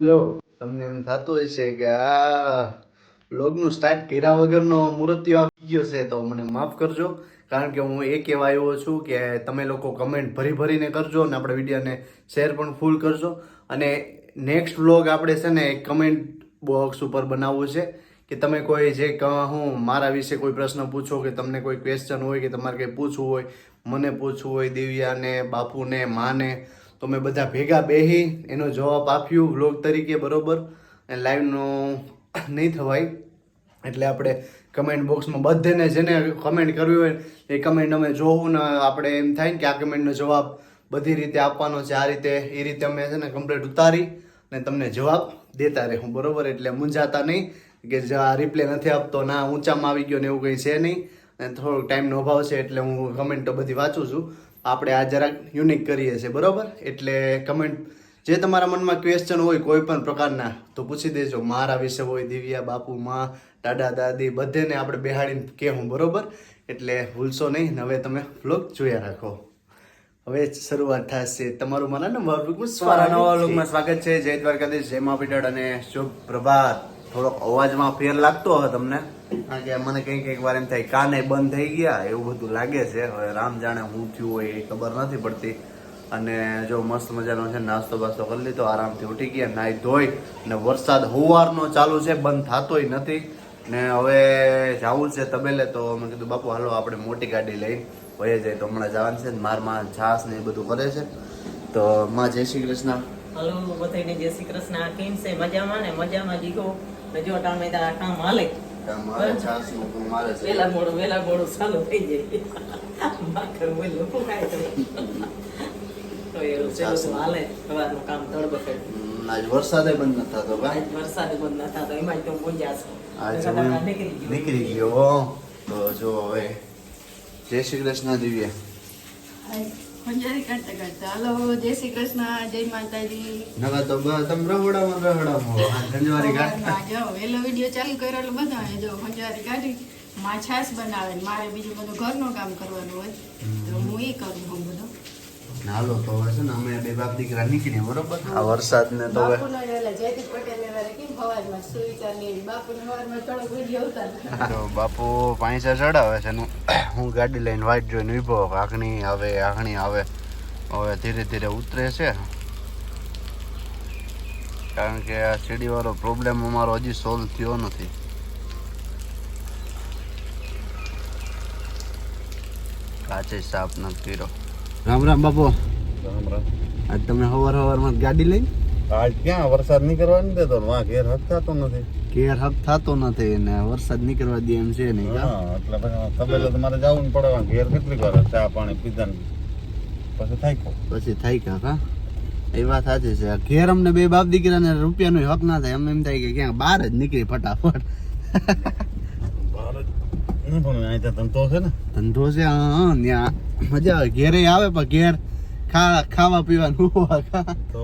જો તમને એમ થતું હશે કે આ બ્લોગનું સ્ટાર્ટ કર્યા વગરનો મૂર્તિઓ આવી ગયો છે, તો મને માફ કરજો. કારણ કે હું એ કહેવા આવ્યો છું કે તમે લોકો કમેન્ટ ભરી ભરીને કરજો અને આપણે વિડીયોને શેર પણ ફૂલ કરજો. અને નેક્સ્ટ વ્લોગ આપણે છે ને કમેન્ટ બોક્સ ઉપર બનાવવું છે કે તમે કોઈ જે હું, મારા વિશે કોઈ પ્રશ્ન પૂછો કે તમને કોઈ ક્વેશ્ચન હોય કે તમારે કંઈ પૂછવું હોય, મને પૂછવું હોય, દિવ્યાને, બાપુને, માને તો મેં બધા ભેગા બેહી એનો જવાબ આપ્યો વ્લોગ તરીકે બરોબર. અને લાઈવનું નહીં થવાય. એટલે આપણે કમેન્ટ બોક્સમાં બધાને જેને કમેન્ટ કરવી હોય એ કમેન્ટ અમે જોવું ને આપણે એમ થાય ને કે આ કમેન્ટનો જવાબ બધી રીતે આપવાનો છે. આ રીતે, એ રીતે અમે છે ને કમ્પ્લેટ ઉતારી ને તમને જવાબ દેતા રહેવું. બરોબર? એટલે મૂંઝાતા નહીં કે જે આ રિપ્લે નથી આપતો ના ઊંચામાં આવી ગયો ને એવું કંઈ છે નહીં. અને થોડોક ટાઈમનો અભાવ છે એટલે હું કમેન્ટો બધી વાંચું છું. આપણે આ જરાક યુનિક કરીએ છીએ બરાબર? એટલે કમેન્ટ જે તમારા મનમાં ક્વેશ્ચન હોય કોઈ પણ પ્રકારના તો પૂછી દેજો. મારા વિશે હોય દિવ્યા બાપુ માં દાદા દાદી બધેને આપણે બેહાડીને કહેવું બરાબર? એટલે ભૂલશો નહીં ને હવે તમે વ્લોગ જોયા રાખો. હવે શરૂઆત થશે. તમારું મારા નવા વ્લોગમાં સ્વાગત નવા છે. લોકમાં સ્વાગત છે. જય દ્વારકાધીશ જય મા અને શુભ પ્રભાત. થોડોક અવાજમાં ફેર લાગતો હોય તમને. કારણ કે મને કંઈક કંઈક વાર એમ થાય, કાને બંધ થઈ ગયા? એવું બધું લાગે છે. હવે રામ જાણે હું થયું હોય એ ખબર નથી પડતી. અને જો મસ્ત મજાનો છે નાસ્તો બાસ્તો કરી લીધો, આરામથી ઉઠી ગયા નાઈ ધોઈ, ને વરસાદ હોવારનો ચાલુ છે, બંધ થતોય નથી. ને હવે જવું છે તબેલે, તો મેં કીધું, બાપુ, હાલો, આપણે મોટી ગાડી લઈ, વયે જાય તો હમણાં જવાનું છે ને મારમાં છાસ ને એ બધું કરે છે. તો માં, જય શ્રી કૃષ્ણ. હલો બધાને જય શ્રી કૃષ્ણ. કેમ છે, મજામાં ને? મજામાં જીગો. જો ટામેટા આ કામ હાલે મારે છાસનું મારે વેલા મોડું વેલા મોડું ચાલુ થઈ જાય. ખાય તો એવું છે હાલે સવારનું કામ તડબકે હમ, આજ વરસાદે બંધ ન થતો આજ વરસાદ બંધ ન થતો એમાં તો પૂજ્યા છો. નીકળી ગયો. તો જો હવે જય શ્રી કૃષ્ણ દિવ્યા. પંજાબી કાઢતા કાઢતા હાલો જય શ્રી કૃષ્ણ જય માતાજી. નવા તો તમે રહોડામાં રહોડામાં જો વીડિયો ચાલુ કર્યો બધા જો પંજાબી કાઢી માં છાશ બનાવે ને મારે બીજું બધું ઘરનું કામ કરવાનું હોય. તો હું એ કરું હું બધું. હાલો તો હવે છે ને અમે બે બાપ દીકરા નીકળીએ બરોબર? આ વરસાદ ને તો બાપુ પાંચસા ચડાવે છે ને હું ગાડી લઈને વાટ જોઈને ઊભો આખણી આવે આખણી આવે હવે ધીરે ધીરે ઉતરે છે. કારણ કે આ સીડીવાળો પ્રોબ્લેમ અમારો હજી સોલ્વ થયો નથી. કાચે સાફ નથી કર્યો રામ રામ બાપુ. આજ તમે હવાર હવારમાં ગાડી લઈને? આજ ક્યાં? વરસાદ નહીં કરવાની દેતો વાં ઘેર હક થતો નથી. ઘેર હક થતો નથી ને વરસાદ નીકળવા દે એમ છે નહીં હા એટલે પછી તબેલે તો મારે જવું પડે ઘેર કેટલી વાર ચા પાણી પીધા પછી થાય પછી થાય કા હા? એ વાત સાચી છે. ઘેર અમને બે બાપ દીકરાને રૂપિયાનો હક ના થાય. અમને એમ થાય કે ક્યાં બહાર જ નીકળી ફટાફટ. નહીં પણ અહીં તો ધંધો છે ને. ધંધો છે હા મજા આવે. ઘેરે આવે પણ ઘેર ખા ખાવા પીવાનું તો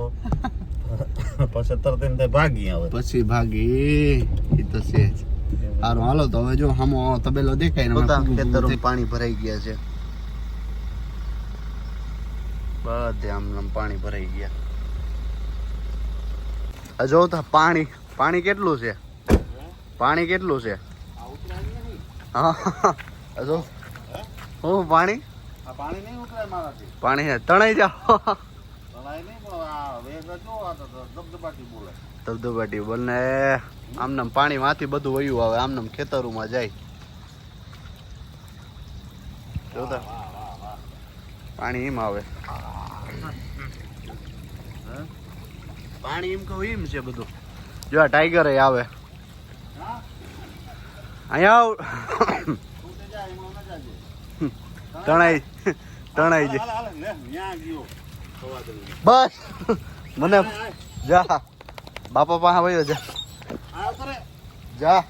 પછી તરત એમ ભાગી આવે. પછી ભાગી. એ તો છે જ. સારું હાલો તો હવે જો હામો તબેલો દેખાય ને ખેતરો પાણી ભરાઈ ગયા છે. બધે આમ આમ પાણી ભરાઈ ગયા. આ જો પાણી પાણી કેટલું છે? પાણી કેટલું છે? હા. જો હું પાણી? પાણી નહીં ઉતરાય મારાથી. પાણી તણાઈ જાઓ. તળાય નહીં પણ આ વેગ જો આ તો બોલે. ધબધબાટી બોલને. આમનામ પાણી માંથી બધું વયું આવે. આમનામ ખેતરોમાં જાય. જોતા. પાણી એમ આવે. પાણી એમ કહું એમ છે બધું. જો આ ટાઈગર આવે. અહીંયા આવ તણાઈ તણાઈ જાય બસ મને જા બાપા પાસે વયો જા જા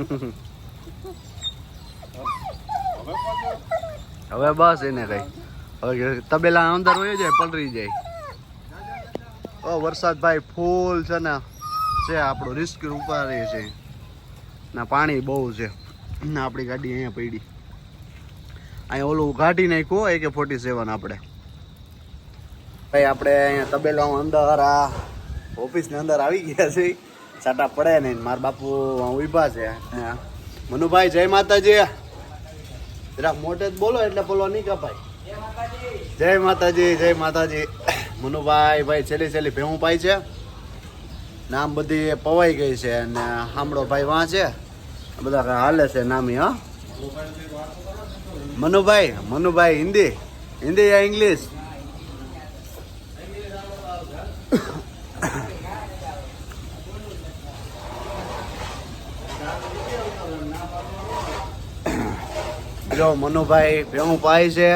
જોયું? હવે બસ એને કઈ. તબેલા અંદર હોય જાય પલરી જાય. ઓ વરસાદ ભાઈ ફૂલ છે ને, છે આપણું રિસ્ક ઉપાડી છે. ના, પાણી બહુ છે. ના, આપણી ગાડી અહીંયા પડી. અહીંયા ઓલું કાઢી નાખ્યું એ કે ફોર્ટી સેવન આપણે? ભાઈ, આપણે અહીંયા તબેલા અંદર, આ ઓફિસની અંદર આવી ગયા છે સાટા પડે નહીં મારા બાપુ ઊભા છે. મનુભાઈ, જય માતાજી. જરા મોટે જ બોલો એટલે બોલો નહીં કપાય. જય માતાજી જય માતાજી. મનુભાઈ, ભાઈ, છેલ્લી છેલ્લી ભેહું પાઈ છે. નામ બધી પવાઈ ગઈ છે અને હામડો ભાઈ વાં છે. બધા કાંઈ હાલે છે નામી, હા. મનુભાઈ મનુભાઈ, હિન્દી. હિન્દી યા ઇંગ્લિશ? જો મનુભાઈ પાય છે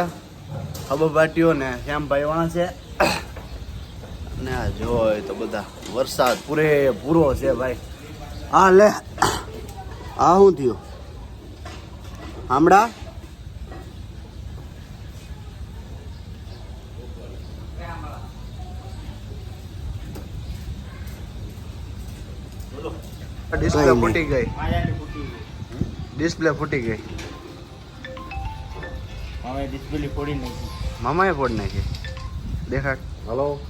હબબાટીઓ ને શ્યામભાઈ વાં છે. ને આ જોય તો બધા વરસાદ પૂરે પૂરો છે ભાઈ. હા લે. આ શું થયું? હમણાં ડિસ્પ્લે ફૂટી ગઈ. ડિસ્પ્લે ફૂટી ગઈ. હવે ડિસ્પ્લે ફોડી નાખી. મામાએ ફોડી નાખી? દેખાડ હલો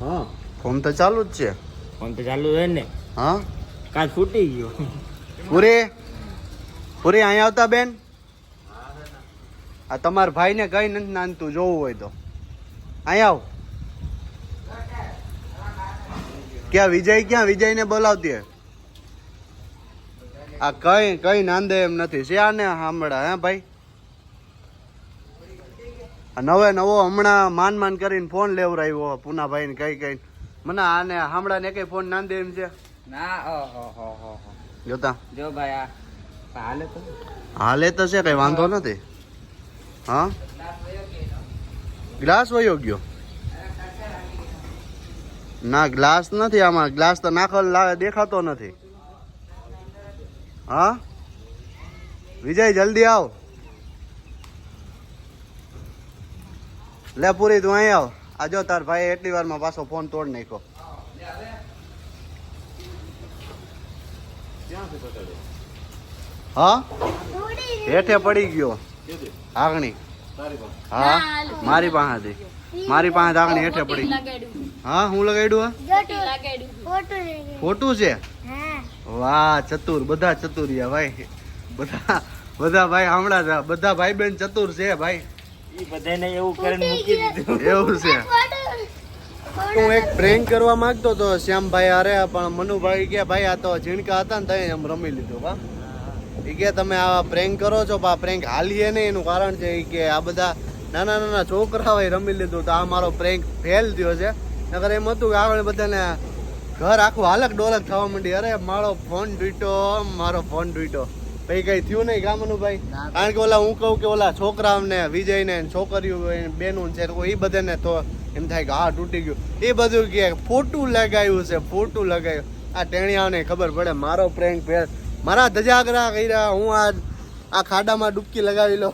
હા. ફોન તો ચાલુ જ છે. ફોન તો ચાલુ છે ને. હા? કાલ ફૂટી ગયો. પૂરી? પૂરી અહીંયા આવતા બેન? આ તમારા ભાઈને કઈ નથી નાનતું જોવું હોય તો. અહીંયા આવ. ક્યાં વિજય ક્યાં વિજયને બોલાવતી હે? આ કઈ કઈ નાંદે એમ નથી. છે આને સાંભળા. હે ભાઈ? નવે નવો હમણાં માન માન કરીને ફોન લેવરાવ્યો પૂનાભાઈ ને કઈ કઈ. મને આને હામડા ને કઈ ફોન નાંદે એમ છે. ના ઓહો હો હો હો જોતા. જો ભાઈ આ હાલે તો. હાલે તો છે કઈ વાંધો નથી. હા? ગ્લાસ વયો ગયો. ના ગ્લાસ નથી આમાં. ગ્લાસ તો નાખલ લાવે દેખાતો નથી. હા? વિજય જલ્દી આવ. લે પૂરી તું અહીં આવ. આ જો તાર ભાઈ એટલી વારમાં પાછો ફોન તોડ નાખ્યો. હા? હેઠે પડી ગયો. આગણી. હા? મારી પાસેથી. મારી પાસે આગણી હેઠે પડી હા, હું લગાડ્યું ખોટું છે? વાહ, ચતુર. બધા ચતુરિયા ભાઈ. બધા બધા ભાઈ હમણાં બધા ભાઈ બેન ચતુર છે, ભાઈ. ઈ બધાને એવું કરીને મૂકી દીધું. એવું છે. હું એક પ્રેન્ક કરવા માંગતો હતો શ્યામભાઈ અરે પણ મનુભાઈ કે ભાઈ આ તો ઝીણકા હતા ને ત્યાં એમ રમી લીધું બા એ કે તમે આ પ્રેન્ક કરો છો બા પ્રેન્ક હાલીએ નહીં. એનું કારણ છે કે આ બધા નાના નાના છોકરાઓએ રમી લીધું તો આ મારો પ્રેન્ક ફેલ થયો છે. નકર એમ હતું કે આગળ બધાને ઘર આખું હાલક ડોલક થવા માંડી. અરે મારો ફોન તૂટ્યો મારો ફોન તૂટ્યો. પછી કઈ થયું નહીં ગામનું ભાઈ? કારણ કે ઓલા હું કહું કે ઓલા છોકરાઓને વિજયને ને છોકરીઓ બેનું છે એ બધાને તો એમ થાય કે હા તૂટી ગયું. એ બધું કે ફોટું લગાવ્યું છે ફોટું લગાવ્યું. આ ટેણિયાઓને ખબર પડે મારો પ્રેન્ક ફેર મારા ધજાગરા કર્યા હું આ આ ખાડામાં ડૂબકી લગાવી લો.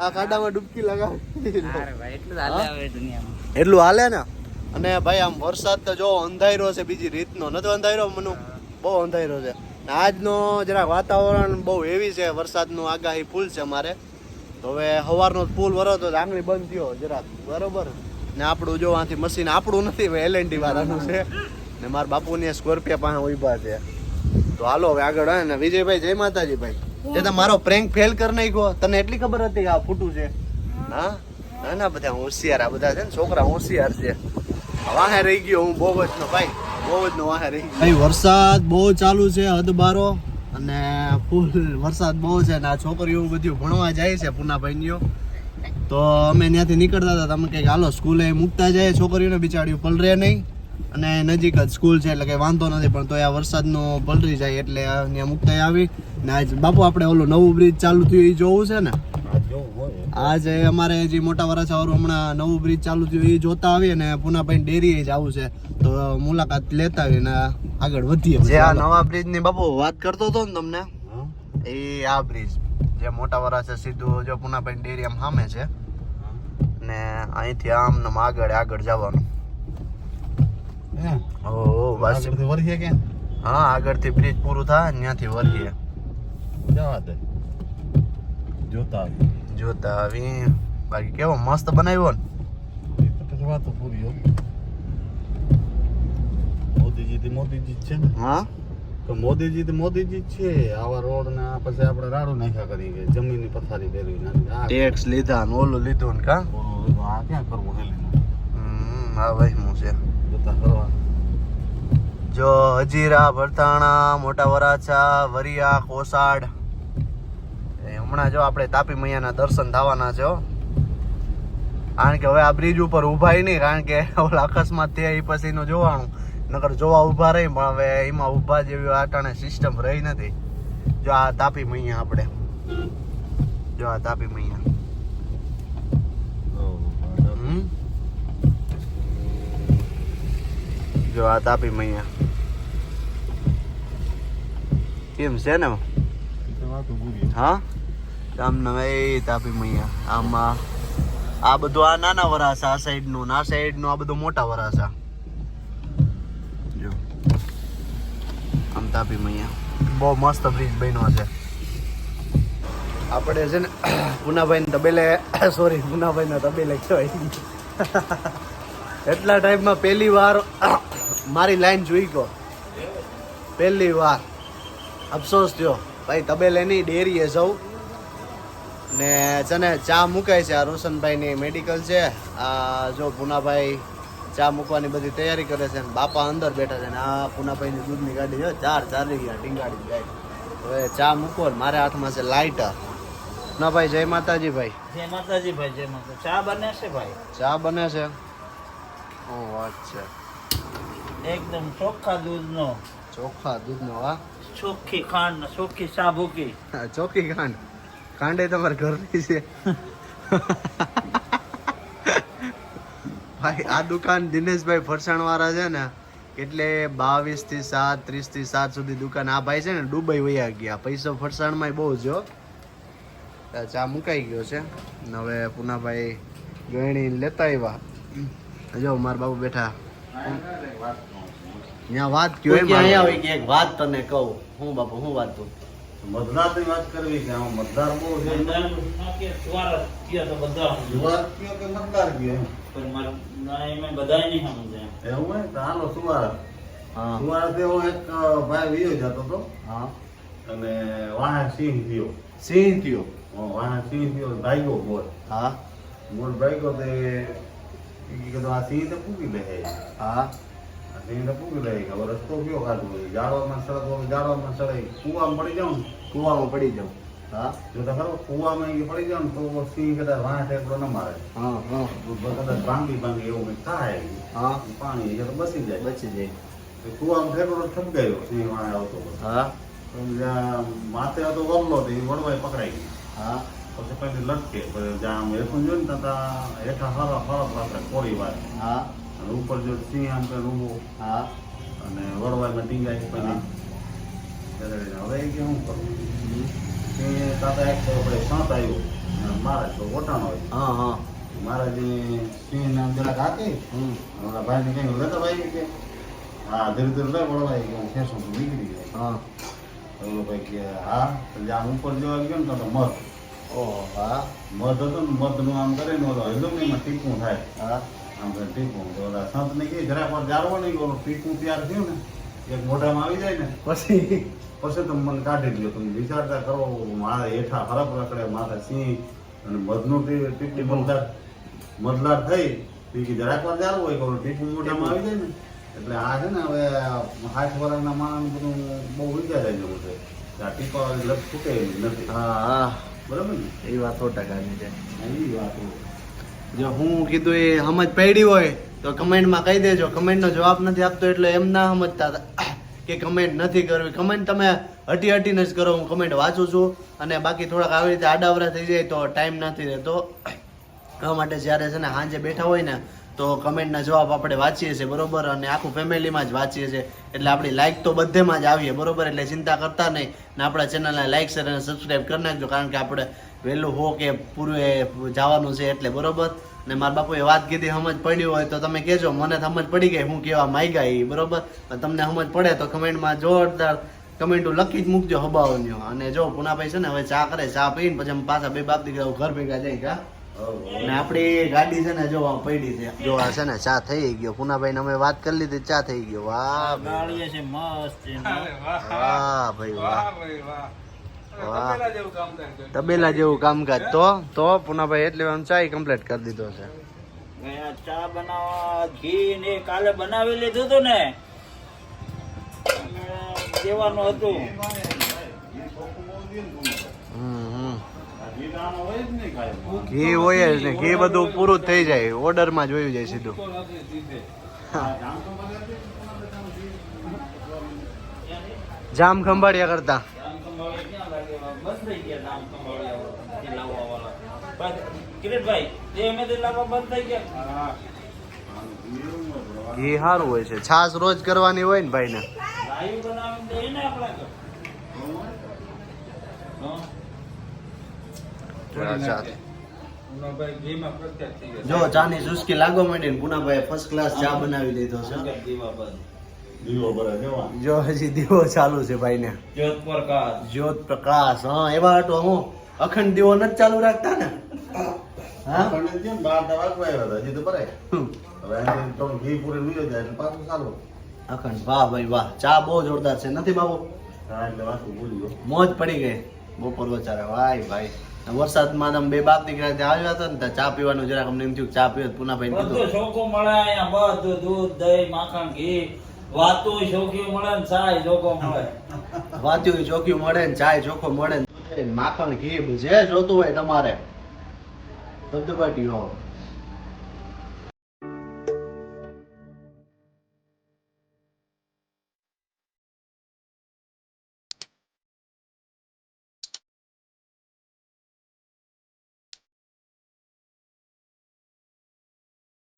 આ ખાડામાં ડૂબકી લગાવી ભાઈ એટલું હાલે ને? અને ભાઈ આમ વરસાદ તો જો અંધાર્યો છે બીજી રીતનો. નથી અંધાર્યો મનુ? બહુ અંધાર્યો છે. આજનો જરાક વાતાવરણ બહુ હેવી છે વરસાદનું આગાહી ફૂલ છે અમારે. તો હવે સવારનો ફૂલ વરો તો આંગળી બંધ થયો જરાક બરોબર? ને આપણું જો આથી મશીન આપણું નથી એલ એન્ડી વાળાનું છે. ને મારા બાપુની સ્કોર્પિયો પાસે ઊભા છે. તો હાલો હવે આગળ હોય ને વિજયભાઈ જય માતાજી ભાઈ. તે મારો પ્રેન્ક ફેલ કરી નાખ્યો. તને એટલી ખબર હતી કે આ ફૂટું છે? હા. ના ના બધા હોશિયાર આ બધા છે ને છોકરા હોશિયાર છે. વાહે રહી ગયો હું બહુ જ ભાઈ. વરસાદ બહુ ચાલુ છે હદબારો અને ફૂલ વરસાદ બહુ છે ને આ છોકરીઓ બધું ભણવા જાય છે પૂનાભાઈનીઓ તો અમે ત્યાંથી નીકળતા હતા, તમે કંઈક હાલો, સ્કૂલે મૂકતા જાય છોકરીઓને, બિચારીઓ પલરે નહીં. અને નજીક જ સ્કૂલ છે, એટલે કંઈ વાંધો નથી, પણ તો આ વરસાદનો પલરી જાય એટલે ત્યાં મૂકતા આવી. ને આજ બાપુ, આપણે ઓલું નવું બ્રિજ ચાલુ થયું એ જોવું છે ને? આજે અમારે જે મોટા વરાછા વાળું હમણાં નવું બ્રિજ ચાલુ થયું એ જોતા આવીએ ને પુનાભાઈ ડેરી જ આવું છે. તો મુલાકાત લેતા આવીએ ને આગળ વધીએ જે આ નવા બ્રિજની બાપુ વાત કરતો હતો ને તમને એ આ બ્રિજ જે મોટા વરાછા સીધું જો પુનાભાઈ ડેરી આમ સામે છે. ને અહીંથી આમ ને આગળ આગળ જવાનું. ઓહો બસ. આગળથી કે? હા આગળથી બ્રિજ પૂરું થાય ત્યાંથી વળીએ. જવા દે. જોતા જોતા આવી બાકી કેવો મસ્ત બનાવ્યો ને? વાતો પૂરી હો. મોદીજી થી મોદીજી છે ને. હા? તો મોદીજી તો મોદીજી છે. આવા રોડ ને પછી આપણે રાડું નાખ્યા કરી કે જમીનની પથારી ફેરવી ટેક્સ લીધા ને ઓલું લીધું ને કા? આ ક્યાં કરવું હેલી હમ, ભાઈ હું છે. જોતા કરવા જો હજીરા ભરતાણા મોટા વરાછા વરિયા કોસાડ. હમણાં જો આપણે તાપી મૈયાના દર્શન થવાના છે કારણ કે હવે આ બ્રિજ ઉપર ઊભાય નહીં કારણ કે ઓલા અકસ્માત થયા એ પછીનું જોવાનું. નકર જોવા ઊભા રહી પણ હવે એમાં ઊભા જેવી આટાણે સિસ્ટમ રહી નથી. જો આ તાપી મૈયા આપણે. જો આ તાપી મૈયા? જો આ તાપી મૈયા. કેમ છે ને? હા? એ તાપી મૈયા આમાં આ બધું આ નાના વરાસા, આ સાઈડનું આ સાઈડનું આ બધું મોટા વરાસા જો. આમ તાપી મૈયા બહુ મસ્ત બ્રિજ બન્યો છે. આપણે છે ને પુનાભાઈ તબેલે સોરી પુનાભાઈ ના તબેલે કહેવાય. એટલા ટાઈમમાં પહેલી વાર મારી લાઈન જોઈ ગયો. પહેલી વાર. અફસોસ થયો. ભાઈ, તબેલે નહીં, ડેરીએ જવું. ને છે ને ચા મુકાય છે આ રોશનભાઈની મેડિકલ છે. આ જો પૂનાભાઈ ચા મૂકવાની બધી તૈયારી કરે છે ને બાપા અંદર બેઠા છે ને આ પૂનાભાઈની દૂધની ગાડી છે ચાર ચાલી ગયા ટીંગાડી જાય હવે ચા મૂકો ને મારા હાથમાં છે લાઇટર ના ભાઈ જય માતાજી ભાઈ. જય માતાજી ભાઈ જય માતા ચા બને છે ભાઈ? ચા બને છે? ઓ વાત છે. એકદમ ચોખ્ખા દૂધનો. ચોખ્ખા દૂધનો હા? ચોખ્ખી ખાંડ ચોખ્ખી ચોખ્ખી સાબુકી ચોખ્ખી ખાંડ. ખાંડે તમારા ઘરની છે. ભાઈ આ દુકાન દિનેશભાઈ ફરસાણ વાળા છે ને એટલે બાવીસથી સાત ત્રીસથી સાત સુધી દુકાન. આ ભાઈ છે ને દુબઈ વયા ગયા. પૈસો ફરસાણમાં બહુ જો ચા મુકાઈ ગયો છે. હવે પુનાભાઈ ગણી લેતા આવ્યા. જો મારા બાબુ બેઠા. ત્યાં વાત કયો એમ અહીંયા વાત તને કહું. હું બાપુ હું વાત તું મતદારની વાત કરવી કે આમ મતદાર બહુ છે? જુવાર કયો કે મતદાર કયો એમ? એવું હોય તો હાલો સુવાર હા. સુવાર તેવો એક ભાઈ વિયો જતો હતો હા. અને વાહ સિંહ થયો. સિંહ થયો? વાહ સિંહ થયો ભાગ્યો બોલ હા. બોલ ભાગ્યો તે કીધું આ સિંહ તો પૂગી લે હા. સિંહ તો પૂગી હવે રસ્તો કયો કાઢવો? છે? જાળવામાં સડક હોય, જાળવામાં સડાય કુવામાં પડી જાઉં કુવામાં પડી જાઉં. હા? જો તો ખરો કુવામાં ઈ પડી જાઉં ને તો સિંહ કદાચ વાહ ટેકડો ન મારે. હા હા. કદાચ ભાંગી ભાંગી એવું કંઈક થાય. હા. પાણી એ તો બસી જાય. બચી જાય. કુવામાં ઠેકડો ગયો સિંહ વાહ આવતો હા. માથે હતો વરલો તો એ વડવાય પકડાઈ ગઈ હા. પછી પેલી લટકે જ્યાં હેઠું જોયું ને ત્યાં હેઠા હરા ફરક રાખે કોરી વાર હા. ઉપર જો સિંહ આમ કે ઊભો. હા. અને વડવાઈમાં ટીંગાઈ ત્યારે હવે કે શું કરું? સિંહ તાતા એક આપણે સાત આવ્યો. મારા તો ઓટાણો હોય. હા હા. મારા જે સિંહ નામ જરાક હાકી. ઓલા ભાઈને કહ્યું લેતા ભાઈ કે? હા ધીરે ધીરે લે વળવાઈ કે હું ખેંચું નીકળી જાય. હા. ઓલો ભાઈ કે હા. જ્યાં ઉપર જોવા ગયો ને તો તો મધ. ઓહ હા. મધ હતો ને મધનું આમ કરે ને ઓલો હેલો ને એમાં ટીપું થાય. હા. આમ કરે ટીપું તો ઓલા સંતને કહે જરા વાર જાળવો નહીં ઓલો ટીપું તૈયાર થયું ને એક મોઢામાં આવી જાય ને પછી પછી તમે મને કાઢી દો તમે વિચારતા કરો મારા હેઠા હરફ રખડે મારા સિંહ અને મધનું ટીપું મધદાર મધલાર થઈ તો જરાક વાર જાળવો હોય કે ઓલું ટીપું મોઢામાં આવી જાય ને એટલે આ છે ને હવે હાથ વરાના માણસ બધું બહુ વિચાર જાય જેવું છે આ ટીપા લગ ફૂટે નથી. હા બરાબર ને? એ વાત સો ટકાની છે. એ વાત. જો હું કીધું એ સમજ પડી હોય તો કમેન્ટમાં કહી દેજો. કમેન્ટનો જવાબ નથી આપતો એટલે એમ ના સમજતા કે કમેન્ટ નથી કરવી. કમેન્ટ તમે હટી હટીને જ કરો. હું કમેન્ટ વાંચું છું અને બાકી થોડાક આવી રીતે આડાવરા થઈ જાય તો ટાઈમ નથી રહેતો. આ માટે જ્યારે છે ને સાંજે બેઠા હોય ને તો કમેન્ટના જવાબ આપણે વાંચીએ છીએ, બરોબર? અને આખું ફેમિલીમાં જ વાંચીએ છીએ. એટલે આપણી લાઇક તો બધેમાં જ આવીએ, બરોબર? એટલે ચિંતા કરતા નહીં. ને આપણા ચેનલને લાઇક શેર અને સબસ્ક્રાઈબ કરી નાખજો, કારણ કે આપણે વહેલું હો કે પૂરું એ જવાનું છે એટલે બરોબર? ને મારા બાપુએ વાત કીધી સમજ પડી હોય તો તમે કહેજો. મને સમજ પડી ગઈ હું કેવા માંગ્યા એ બરોબર? પણ તમને સમજ પડે તો કમેન્ટમાં જોરદાર કમેન્ટો લખી જ મૂકજો હબાવન્યો અને જો પુનાભાઈ છે ને હવે ચા કરે ચા પીને પછી અમે પાછા બે બાપ દીકરા ઘર ભેગા જાય કા? ને આપણી ગાડી છે ને જો આ પડી છે. જો આ છે ને ચા થઈ ગયો. પુનાભાઈ અમે વાત કરી લીધી ચા થઈ ગયો. વાહ છે મસ્ત વાહ ભાઈ વાહ. વાહ. તબેલા જેવું કામકાજ. તો તો પુનાભાઈ એટલે આમ ચા કમ્પ્લીટ કરી દીધો છે. ચા બનાવવા ઘી ને કાલે બનાવી લીધું હતું ને. દેવાનું હતું. ઘી હોય જ ને ઘી બધું પૂરું જ થઈ જાય. ઓર્ડરમાં જોયું જાય સીધું. જામ ખંભાળિયા કરતા જામ ખંભાળિયા ક્યાં લાગે? બંધ થઈ ગયા જામ ખંભાળિયા થી લાવવાવાળા. પણ કિરીટભાઈ, જે એમેથી લાવવા બંધ થઈ ગયા. ઘી સારું હોય છે. છાસ રોજ કરવાની હોય ને ભાઈ ને જો ચા ની ચુસ્કી લાગવા માંડી ને પુનાભાઈ ફર્સ્ટ ક્લાસ ચા બનાવી દીધો છે. દીવા જવા જો હજી દીવો ચાલુ છે ભાઈ ને જ્યોત પ્રકાશ. જ્યોત પ્રકાશ હા એવા હતો હું અખંડ દીવો નથી ચાલુ રાખતા ને. હા? આપણને બાર તા આવ્યા હજી તો ભરાય હવે તો ઘી પૂરે વીયો જાય એટલે પાછું ચાલુ. અખંડ વાહ ભાઈ વાહ. ચા બહુ જોરદાર છે નથી બાબુ? હા એટલે વાતું ભૂલી ગયો મોજ પડી ગઈ. બપોર વચારે ભાઈ. ભાઈ વરસાદમાં તમે બે બાપ દીકરા ત્યાં આવ્યા હતા ને ચા પીવાનું જરાક અમને એમ થયું ચા પીવો પુના ભાઈ બધું ચોખ્ખું મળે અહીંયા બધું દૂધ દહીં માખણ ઘી. વાતું ચોખ્યું મળે ને ચાય ચોખ્ખો મળે. વાત્યું ચોખ્યું મળે ને ચાય ચોખ્ખો મળે ને. માખણ ઘી જે જોતું હોય તમારે. ધબધબાટી હો.